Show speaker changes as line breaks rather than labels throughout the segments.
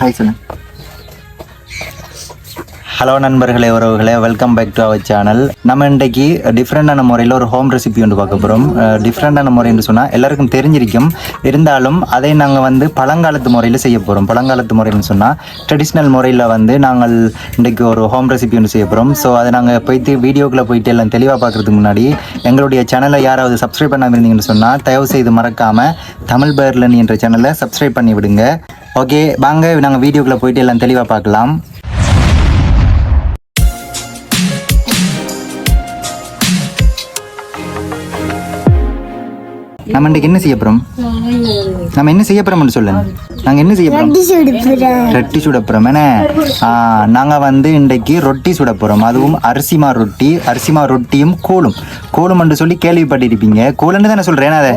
Hi சொல்லுங்க hello நண்பர்களே உறவுகளே. Welcome back to our channel நம்ம இன்றைக்கு டிஃப்ரெண்டான முறையில் ஒரு ஹோம் ரெசிபி ஒன்று பார்க்க போகிறோம் டிஃப்ரெண்டான முறைன்னு சொன்னால் எல்லாருக்கும் தெரிஞ்சிருக்கும். இருந்தாலும் அதை நாங்கள் வந்து பழங்காலத்து முறையில் செய்ய போகிறோம் பழங்காலத்து முறைன்னு சொன்னால் ட்ரெடிஷ்னல் முறையில் வந்து நாங்கள் இன்றைக்கு ஒரு ஹோம் ரெசிபி ஒன்று செய்ய போகிறோம் ஸோ அதை நாங்கள் போயிட்டு வீடியோக்குள்ளே போயிட்டு எல்லாம் தெளிவாக பார்க்குறதுக்கு முன்னாடி எங்களுடைய சேனலை யாராவது சப்ஸ்கிரைப் பண்ணாமல் இருந்தீங்கன்னு சொன்னால் தயவு செய்து மறக்காமல் தமிழ் பேர்லன் என்ற சேனலை சப்ஸ்கிரைப் பண்ணி விடுங்க. ஓகே வாங்க நாங்கள் வீடியோக்குள்ளே போயிட்டு எல்லாம் தெளிவாக பார்க்கலாம். நம்ம இன்றைக்கு என்ன செய்ய போகிறோம் நம்ம என்ன செய்ய போகிறோம்னு சொல்லுங்க நாங்கள் என்ன செய்ய போகிறோம் ரொட்டி சுட போகிறோம் என்ன? நாங்கள் வந்து இன்றைக்கு ரொட்டி சுட போகிறோம் அதுவும் அரிசிமா ரொட்டி அரிசிமா ரொட்டியும் கூழும் என்று சொல்லி கேள்விப்பட்டிருப்பீங்க. கூலன்னு தானே சொல்கிறேன் அதை?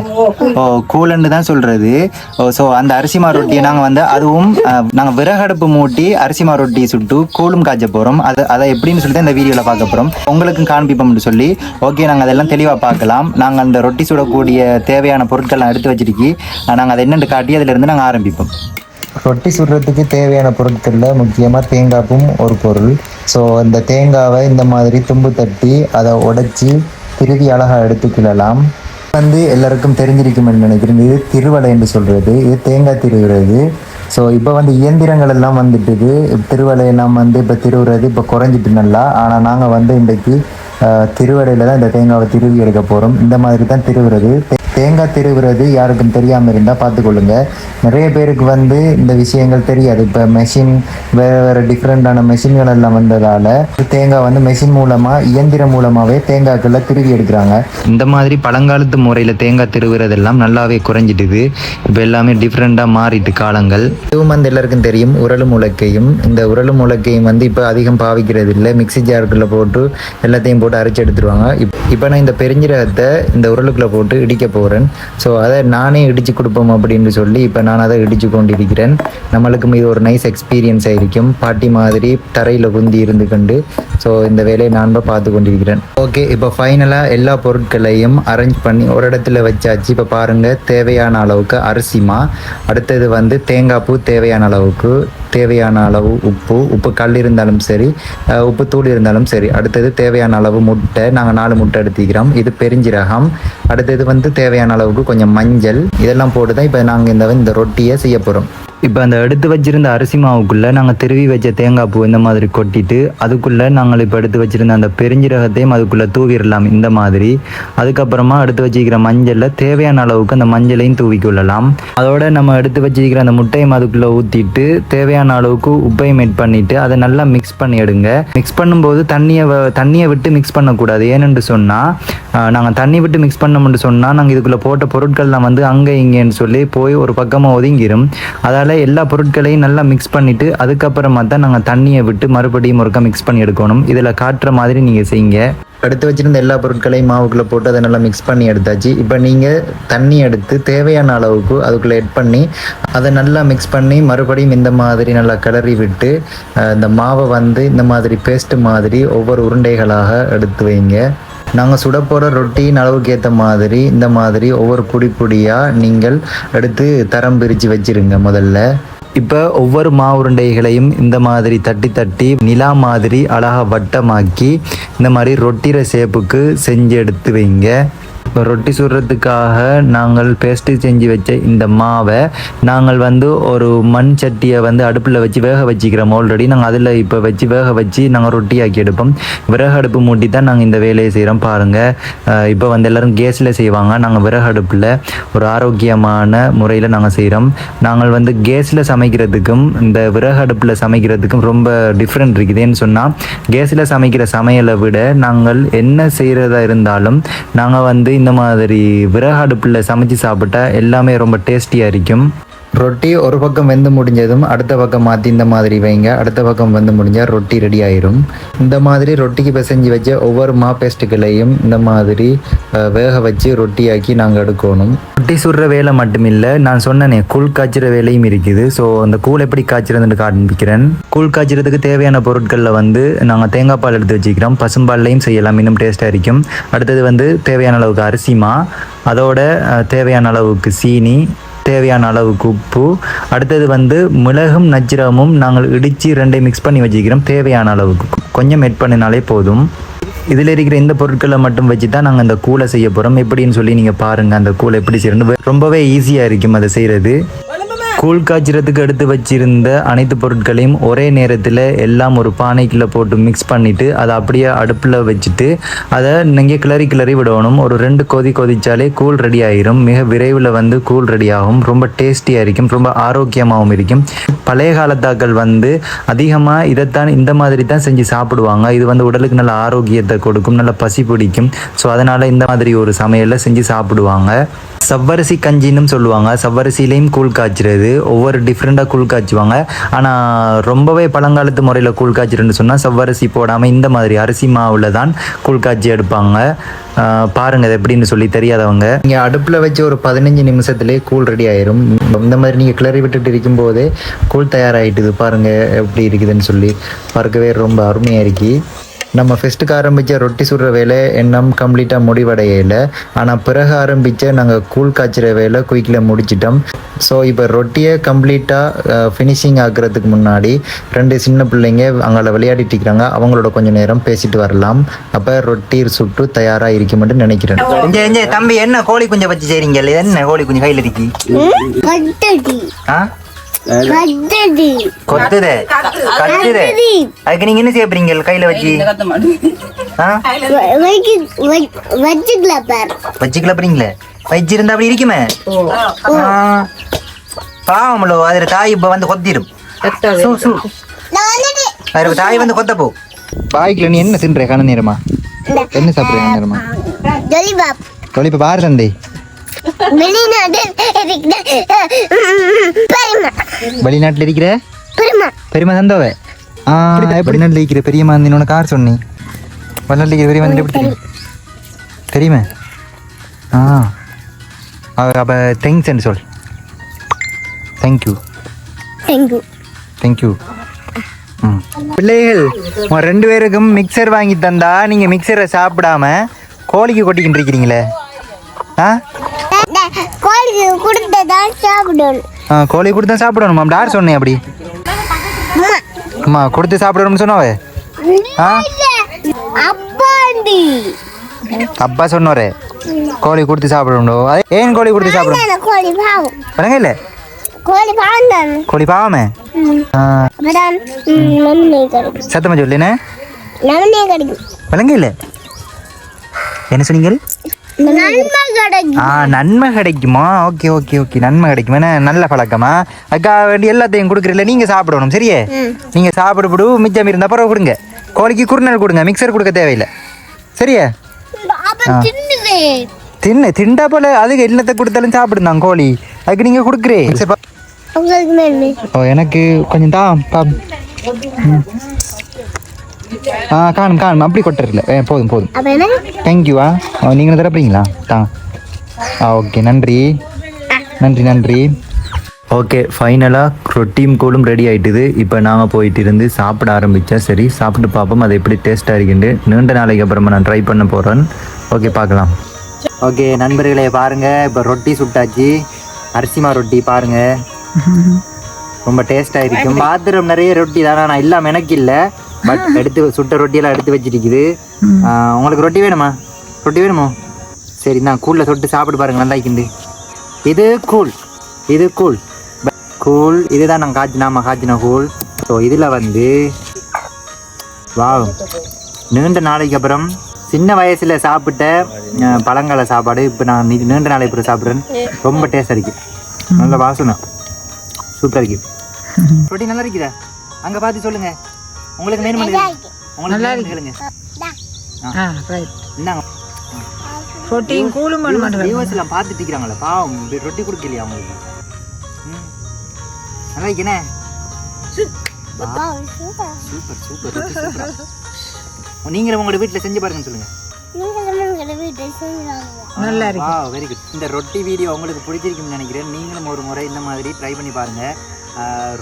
ஓ கூலன்னு தான் சொல்கிறது ஓ ஸோ அந்த அரிசிமா ரொட்டியை நாங்கள் வந்து அதுவும் நாங்கள் விறகடுப்பு மூட்டி அரிசிமா ரொட்டி சுட்டு கூழும் காய்ச்ச போகிறோம் அது அதை எப்படின்னு சொல்லி தான் இந்த வீடியோவில் பார்க்க போகிறோம் உங்களுக்கும் காண்பிப்போம்னு சொல்லி ஓகே நாங்கள் அதெல்லாம் தெளிவாக பார்க்கலாம். நாங்கள் அந்த ரொட்டி சுடக்கூடிய தேவையான பொருட்கள்லாம் எடுத்து வச்சிருக்கி நாங்கள் அதை என்னென்னு காட்டி அதிலிருந்து நாங்கள் ஆரம்பிப்போம். ரொட்டி சுடுறதுக்கு தேவையான பொருட்களில் முக்கியமாக தேங்காய்ப்பும் ஒரு பொருள். ஸோ இந்த தேங்காவை இந்த மாதிரி தும்பு தட்டி அதை உடைச்சி திருவி அழகாக எடுத்துக்கொள்ளலாம் வந்து எல்லாருக்கும் தெரிஞ்சிருக்கும் என்று நினைக்கிறேன். இது திருவலை என்று சொல்கிறது இது தேங்காய் திருவுறது. ஸோ இப்போ வந்து இயந்திரங்கள் எல்லாம் வந்துட்டுது திருவலை எல்லாம் வந்து இப்போ திருவுறது இப்போ குறைஞ்சிட்டு நல்லா. ஆனால் நாங்கள் வந்து இன்றைக்கு திருவடையில் தான் இந்த தேங்காவை திருவி எடுக்க போகிறோம் இந்த மாதிரி தான் திருவுறது. தேங்காய் திருவுறது யாருக்கும் தெரியாமல் இருந்தால் பார்த்துக்கொள்ளுங்க. நிறைய பேருக்கு வந்து இந்த விஷயங்கள் தெரியாது. இப்போ மெஷின் வேறு வேறு டிஃப்ரெண்ட்டான மெஷின்கள் எல்லாம் வந்ததால் தேங்காய் வந்து மெஷின் மூலமாக இயந்திரம் மூலமாகவே தேங்காய்க்குள்ள திருவி எடுக்கிறாங்க. இந்த மாதிரி பழங்காலத்து முறையில் தேங்காய் திருவுறதெல்லாம் நல்லாவே குறைஞ்சிட்டுது. இப்போ எல்லாமே டிஃப்ரெண்ட்டாக மாறிட்டு காலங்கள். இதுவும் வந்து எல்லாருக்கும் தெரியும். உரலும் உலக்கையும் இந்த உரலும் உலக்கையும் வந்து இப்போ அதிகம் பாவிக்கிறது இல்லை. மிக்ஸி ஜாருக்குள்ளே போட்டு எல்லாத்தையும் போட்டு அரைச்சி எடுத்துருவாங்க. இப் இப்போ நான் இந்த பெருஞ்சீரகத்தை இந்த உரலுக்குள்ளே போட்டு இடிக்க போகிறேன் ஸோ அதை நானே இடித்து கொடுப்போம் அப்படின்னு சொல்லி இப்போ நான் அதை இடித்து கொண்டிருக்கிறேன். நம்மளுக்கும் இது ஒரு நைஸ் எக்ஸ்பீரியன்ஸ் ஆയിരിக்கும் பாட்டி மாதிரி தரையில் குந்தி இருந்து கொண்டு ஸோ இந்த வேலையை நான் பார்த்து கொண்டிருக்கிறேன். ஓகே இப்போ ஃபைனலாக எல்லா பொருட்களையும் அரேஞ்ச் பண்ணி ஒரு இடத்துல வச்சாச்சு. இப்போ பாருங்கள் தேவையான அளவுக்கு அரிசிமா அடுத்தது வந்து தேங்காய் பூ தேவையான அளவுக்கு தேவையான அளவு உப்பு உப்பு கல் இருந்தாலும் சரி உப்பு தூள் இருந்தாலும் சரி. அடுத்தது தேவையான அளவு முட்டை. நாங்கள் நாலு முட்டை எடுத்துக்கிறோம். இது பெருஞ்சீரகம். அடுத்தது வந்து தேவையான அளவுக்கு கொஞ்சம் மஞ்சள். இதெல்லாம் போட்டு தான் இப்போ நாங்கள் இந்த இந்த ரொட்டியை செய்ய போகிறோம் இப்போ அந்த எடுத்து வச்சிருந்த அரிசி மாவுக்குள்ளே நாங்கள் திருவி வச்ச தேங்காய் பூ இந்த மாதிரி கொட்டிட்டு அதுக்குள்ளே நாங்கள் இப்போ எடுத்து வச்சிருந்த அந்த பெருஞ்சீரகத்தையும் அதுக்குள்ளே தூவிடலாம் இந்த மாதிரி. அதுக்கப்புறமா எடுத்து வச்சிருக்கிற மஞ்சளில் தேவையான அளவுக்கு அந்த மஞ்சளையும் தூவி கொள்ளலாம். அதோட நம்ம எடுத்து வச்சிருக்கிற அந்த முட்டையும் அதுக்குள்ளே ஊற்றிட்டு தேவையான அளவுக்கு உப்பையும் மெட் பண்ணிட்டு அதை நல்லா மிக்ஸ் பண்ணி எடுங்க. மிக்ஸ் பண்ணும்போது தண்ணியை வ- தண்ணியை விட்டு மிக்ஸ் பண்ணக்கூடாது. ஏனென்று சொன்னால் நாங்கள் தண்ணி விட்டு மிக்ஸ் பண்ணோம்னு சொன்னால் நாங்கள் இதுக்குள்ளே போட்ட பொருட்கள்லாம் வந்து அங்கே இங்கேன்னு சொல்லி போய் ஒரு பக்கமாக ஒதுங்கிடும் அதால் எல்லா பொருட்களையும் நல்லா மிக்ஸ் பண்ணிவிட்டு அதுக்கப்புறமா தான் நாங்கள் தண்ணியை விட்டு மறுபடியும் ஒருக்கா மிக்ஸ் பண்ணி எடுக்கணும். இதில் காட்டுற மாதிரி நீங்கள் செய்யுங்க. எடுத்து வச்சிருந்த எல்லா பொருட்களையும் மாவுக்குள்ளே போட்டு அதை நல்லா மிக்ஸ் பண்ணி எடுத்தாச்சு. இப்போ நீங்கள் தண்ணி எடுத்து தேவையான அளவுக்கு அதுக்குள்ளே எட் பண்ணி அதை நல்லா மிக்ஸ் பண்ணி மறுபடியும் இந்த மாதிரி நல்லா கிளறி விட்டு இந்த மாவை வந்து இந்த மாதிரி பேஸ்ட் மாதிரி ஒவ்வொரு உருண்டைகளாக எடுத்து வைங்க. நாங்கள் சுட போகிற ரொட்டியின் அளவுக்கு ஏற்ற மாதிரி இந்த மாதிரி ஒவ்வொரு பொடி பொடியாக நீங்கள் எடுத்து தரம் பிரித்து வச்சிருங்க முதல்ல. இப்போ ஒவ்வொரு மாவுருண்டைகளையும் இந்த மாதிரி தட்டி தட்டி நிலா மாதிரி அழகாக வட்டமாக்கி இந்த மாதிரி ரொட்டிற சேப்புக்கு செஞ்சு எடுத்து வைங்க. ரொட்டி சுடுறதுக்காக நாங்கள் பேஸ்ட்டு செஞ்சு வச்ச இந்த மாவை நாங்கள் வந்து ஒரு மண் சட்டியை வந்து அடுப்பில் வச்சு வேக வச்சுக்கிறோம். ஆல்ரெடி நாங்கள் அதில் இப்போ வச்சு வேக வச்சு நாங்கள் ரொட்டி ஆக்கி எடுப்போம். விறகு அடுப்பு மூட்டி தான் நாங்கள் இந்த வேலையை செய்கிறோம் பாருங்கள் இப்போ வந்து எல்லோரும் கேஸில் செய்வாங்க. நாங்கள் விறகு அடுப்பில் ஒரு ஆரோக்கியமான முறையில் நாங்கள் செய்கிறோம் நாங்கள் வந்து கேஸில் சமைக்கிறதுக்கும் இந்த விறகு அடுப்பில் சமைக்கிறதுக்கும் ரொம்ப டிஃப்ரெண்ட் இருக்குதுன்னு சொன்னால் கேஸில் சமைக்கிற சமையலை விட நாங்கள் என்ன செய்கிறதா இருந்தாலும் நாங்கள் வந்து இந்த மாதிரி விறகு அடுப்பில் சமைச்சு சாப்பிட்டா எல்லாமே ரொம்ப டேஸ்டியாக இருக்கும். ரொட்டி ஒரு பக்கம் வெந்து முடிஞ்சதும் அடுத்த பக்கம் மாற்றி இந்த மாதிரி வைங்க. அடுத்த பக்கம் வெந்து முடிஞ்சால் ரொட்டி ரெடி ஆயிரும். இந்த மாதிரி ரொட்டிக்கு பிசைஞ்சு வச்ச ஒவ்வொரு மா பேஸ்ட்டுகளையும் இந்த மாதிரி வேக வச்சு ரொட்டியாக்கி நாங்கள் எடுக்கணும். ரொட்டி சுடுற வேலை மட்டும் இல்லை நான் சொன்னனே கூழ் காய்ச்சிற வேலையும் இருக்குது. ஸோ அந்த கூழ் எப்படி காய்ச்சிறதுன்னு காண்பிக்கிறேன். கூழ் காய்ச்சிறதுக்கு தேவையான பொருட்களில் வந்து நாங்கள் தேங்காய் பால் எடுத்து வச்சுக்கிறோம். பசும்பால்லையும் செய்யலாம் இன்னும் டேஸ்ட்டாக இருக்கும். அடுத்தது வந்து தேவையான அளவுக்கு அரிசிமா அதோட தேவையான அளவுக்கு சீனி தேவையான அளவுக்கு உப்பு. அடுத்தது வந்து மிளகும் நச்சிரமும் நாங்கள் இடித்து ரெண்டையும் மிக்ஸ் பண்ணி வச்சுக்கிறோம். தேவையான அளவுக்கு கொஞ்சம் எட் பண்ணினாலே போதும். இதில் இருக்கிற இந்த பொருட்களை மட்டும் வச்சு தான் நாங்கள் அந்த கூலை செய்ய போகிறோம் எப்படின்னு சொல்லி நீங்கள் பாருங்கள் அந்த கூலை எப்படி செய்யணும் ரொம்பவே ஈஸியாக இருக்கும் அதை செய்கிறது கூழ் காய்ச்சறதுக்கு எடுத்து வச்சிருந்த அனைத்து பொருட்களையும் ஒரே நேரத்தில் எல்லாம் ஒரு பானைக்குள்ளே போட்டு மிக்ஸ் பண்ணிவிட்டு அதை அப்படியே அடுப்பில் வச்சுட்டு அதை நீங்கள் கிளறி கிளறி விடணும். ஒரு ரெண்டு கொதி கொதிச்சாலே கூழ் ரெடி ஆயிரும். மிக விரைவில் வந்து கூழ் ரெடி ஆகும். ரொம்ப டேஸ்டியாக இருக்கும். ரொம்ப ஆரோக்கியமாகவும் இருக்கும். பழைய காலத்தாக்கள் வந்து அதிகமாக இதைத்தான் இந்த மாதிரி தான் செஞ்சு சாப்பிடுவாங்க. இது வந்து உடலுக்கு நல்ல ஆரோக்கியத்தை கொடுக்கும். நல்ல பசி பிடிக்கும். ஸோ அதனால் இந்த மாதிரி ஒரு சமையலை செஞ்சு சாப்பிடுவாங்க. சவ்வரிசி கஞ்சின்னு சொல்லுவாங்க. சவ்வரிசிலையும் கூழ் காய்ச்சிறது. ஒவ்வொரு டிஃப்ரெண்ட்டாக கூழ் காய்ச்சுவாங்க. ஆனால் ரொம்பவே பழங்காலத்து முறையில் கூழ் காய்ச்சிருன்னு சொன்னால் சவ்வரிசி போடாமல் இந்த மாதிரி அரிசி மாவில் தான் கூழ் காய்ச்சி எடுப்பாங்க. பாருங்கள் அது எப்படின்னு சொல்லி தெரியாதவங்க. நீங்கள் அடுப்பில் வச்சு ஒரு பதினஞ்சு நிமிஷத்துலேயே கூழ் ரெடி ஆயிரும். இந்த மாதிரி நீங்கள் கிளறி விட்டுட்டு இருக்கும்போதே கூழ் தயாராகிட்டுது பாருங்கள் எப்படி இருக்குதுன்னு சொல்லி. பார்க்கவே ரொம்ப அருமையாக இருக்குது நம்ம ஃபெஸ்ட்டுக்கு ஆரம்பித்த ரொட்டி சுடுற வேலை இன்னும் கம்ப்ளீட்டாக முடிவடையலை. ஆனால் பிறகு ஆரம்பித்த நாங்கள் கூழ் காய்ச்சிற வேலை குயிக்கில் முடிச்சிட்டோம். ஸோ இப்போ ரொட்டியை கம்ப்ளீட்டாக ஃபினிஷிங் ஆக்குறதுக்கு முன்னாடி ரெண்டு சின்ன பிள்ளைங்க அங்கே விளையாடிட்டு இருக்கிறாங்க அவங்களோட கொஞ்சம் நேரம் பேசிட்டு வரலாம். அப்போ ரொட்டி சுட்டு தயாராக இருக்குமென்று நினைக்கிறேன். தம்பி என்ன கோழி குஞ்சை வச்சு செய்றீங்க? என்ன கோழி குஞ்சு கையில் இருக்கி?
கட்டடி
கொத்துதே. கத்துதே. அதுக்கு நீங்கள் என்ன செய்ய போறீங்க? கையில் வச்சு? ஆ?
வச்சுக்கல பார்.
வச்சுக்கல போறீங்களே? வச்சிருந்தா அப்படி இருக்குமே? ஆ. பாவம்லோ அதில் தாய் இப்போ வந்து கொத்திடும். அதில் தாய் வந்து கொத்த போ. பாய்க்குல நீ என்ன தின்ற? கண்ண நேரமா? என்ன சாப்பிட்ற கண்ண நேரமா? இப்போ பாரு தந்தை.
வெளிநாடு
வெளிநாட்டில் இருக்கிற
பெருமா
தந்தவ? ஆ வெளிநாட்டில் இருக்கிற பெரியம்மா வந்து உனக்கு கார் சொன்னி. வெளிநாட்டில் இருக்கிற பெரியம்மா வந்து எப்படி தெரியும்? தெரியுமா? ஆ. அவர் அப்போ தேங்க்ஸ் சொல். தேங்க்யூ
தேங்க்யூ
தேங்க்யூ பிள்ளைகள் ரெண்டு பேருக்கும் மிக்சர் வாங்கி தந்தா நீங்கள் மிக்சரை சாப்பிடாம கோழிக்கு கொட்டிக்கிட்டு இருக்கிறீங்களே? ஆ?
கோழிக்கு கொடுத்ததான் சாப்பிடணும்.
ஆ கோழி கொடுத்தா சாப்பிடணுமா? யார் சொன்னேன் அப்படி?
அம்மா.
கொடுத்து சாப்பிடணும்னு சொன்னாவே? ஆ? அப்பா சொன்னோரே. கோழி கொடுத்து சாப்பிடணும் ஏன் கோழி கொடுத்து சாப்பிடணும்?
தானே கோழி பாவம்.
இல்லை.
கோழி பாவம் தானே.
கோழி பாவமே? சத்தமா
கிடைக்கும்.
விளங்க இல்லை. என்ன சொன்னீங்க?
நன்மை கிடைக்கும்
ஆ நன்மை கிடைக்குமா ஓகே ஓகே ஓகே. நன்மை கிடைக்குமா நல்ல பழக்கமா? அக்கா வேண்டி எல்லாத்தையும் கொடுக்குறீல்ல நீங்கள் சாப்பிடணும் சரியே? நீங்கள் சாப்பிடுபடு மிச்சம் இருந்தால் பரவ கொடுங்க. கோழிக்கு குறுநல் கொடுங்க மிக்சர் கொடுக்க தேவையில்லை. சரியா? தின்னு திண்டா போல அதுக்கு எல்லாத்தை கொடுத்தாலும் சாப்பிடுந்தான் கோழி. அதுக்கு நீங்கள் கொடுக்குறே. ஓ எனக்கு கொஞ்சம் தான். ஆ காணும் காணும். அப்படி கொட்டுறல ஏ போதும் போதும்.
என்ன?
தேங்க்யூவா நீங்கள் தரப்பீங்களா தான் ஆ ஓகே நன்றி. நன்றி நன்றி. ஓகே ஃபைனலாக ரொட்டியும் கூழும் ரெடி ஆயிட்டுது. இப்போ நாங்கள் போயிட்டு இருந்து சாப்பிட ஆரம்பித்தா சரி சாப்பிட்டு பார்ப்போம். அது எப்படி டேஸ்ட்டாக இருக்குண்டு நீண்ட நாளைக்கு அப்புறமா நான் ட்ரை பண்ண போகிறேன் ஓகே பார்க்கலாம். ஓகே நண்பர்களே பாருங்கள் இப்போ ரொட்டி சுட்டாச்சு. அரிசிமா ரொட்டி பாருங்கள் ரொம்ப டேஸ்ட்டாக இருக்கும் பாத்திரம் நிறைய ரொட்டி தான்? நான் இல்லாமல் எனக்கு இல்லை. பட் எடுத்து சுட்ட ரொட்டியெல்லாம் எடுத்து வச்சிருக்குது. உங்களுக்கு ரொட்டி வேணுமா? ரொட்டி வேணுமோ? சரி நான் கூழில் தொட்டு சாப்பிட்டு பாருங்க நல்லா இருக்குது இது கூழ். இது கூழ். கூழ் இதுதான் நாங்கள் காய்ச்சினாம காய்ச்சின கூழ். ஸோ இதில் வந்து வாவ். நீண்ட நாளைக்கு அப்புறம் சின்ன வயசில் சாப்பிட்ட பழங்கால சாப்பாடு இப்போ நான் நீண்ட நாளைக்கு அப்புறம் சாப்பிட்றேன். ரொம்ப டேஸ்டாக இருக்கு. நல்ல வாசனை. சூப்பராக இருக்கு. ரொட்டி நல்லா இருக்குதா? அங்கே பார்த்து சொல்லுங்க. உங்களுக்கு வேணுமா உங்களுக்கு வேணுமா கேளுங்க.
ஆ ரைட்
இந்தாங்க.
ரொட்டியும் கூழும் பண்ண மாட்டேன்
வியூவர்ஸ் எல்லாம் பார்த்துட்டு இருக்கிறாங்களே பாவம். இப்படி ரொட்டி கொடுக்கலையா அவங்களுக்கு? ம். நல்லா இருக்கேனே? சூப்பர். சூப்பர் ரொட்டி சூப்பர். நீங்களும் உங்களோட வீட்டில் செஞ்சு பாருங்கன்னு சொல்லுங்க.
நல்லா இருக்கு.
வெரி குட் இந்த ரொட்டி வீடியோ உங்களுக்கு பிடிச்சிருக்கும்னு நினைக்கிறேன். நீங்களும் ஒரு முறை இந்த மாதிரி ட்ரை பண்ணி பாருங்க.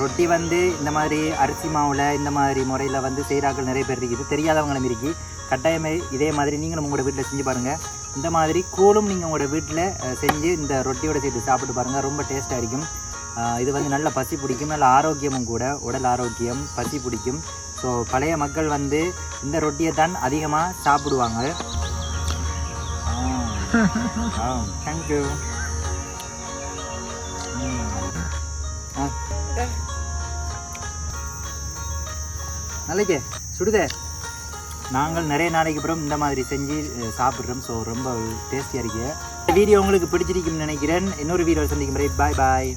ரொட்டி வந்து இந்த மாதிரி அரிசி மாவில் இந்த மாதிரி முறையில் வந்து செய்கிறாக்கள் நிறைய பேர் இருக்குது. தெரியாதவங்களும் இருக்கு கட்டாயமே இதே மாதிரி நீங்களும் உங்களோட வீட்டில் செஞ்சு பாருங்கள் இந்த மாதிரி கூழும் நீங்கள் உங்களோட வீட்டில் செஞ்சு இந்த ரொட்டியோட சேர்த்து சாப்பிட்டு பாருங்கள் ரொம்ப டேஸ்ட்டாக இருக்கும். இது வந்து நல்ல பசி பிடிக்கும். நல்ல ஆரோக்கியமும் கூட. உடல் ஆரோக்கியம் பசி பிடிக்கும். ஸோ பழைய மக்கள் வந்து இந்த ரொட்டியை தான் அதிகமாக சாப்பிடுவாங்க. தேங்க்யூ நாளைக்கு சுடுதே. நாங்கள் நிறைய நாளைக்கு அப்புறம் இந்த மாதிரி செஞ்சு சாப்பிட்றோம். ஸோ ரொம்ப டேஸ்டியாக இருக்கு. இந்த வீடியோ உங்களுக்கு பிடிச்சிருக்கும்னு நினைக்கிறேன். இன்னொரு வீடியோ சந்திக்கும் பாய் பாய்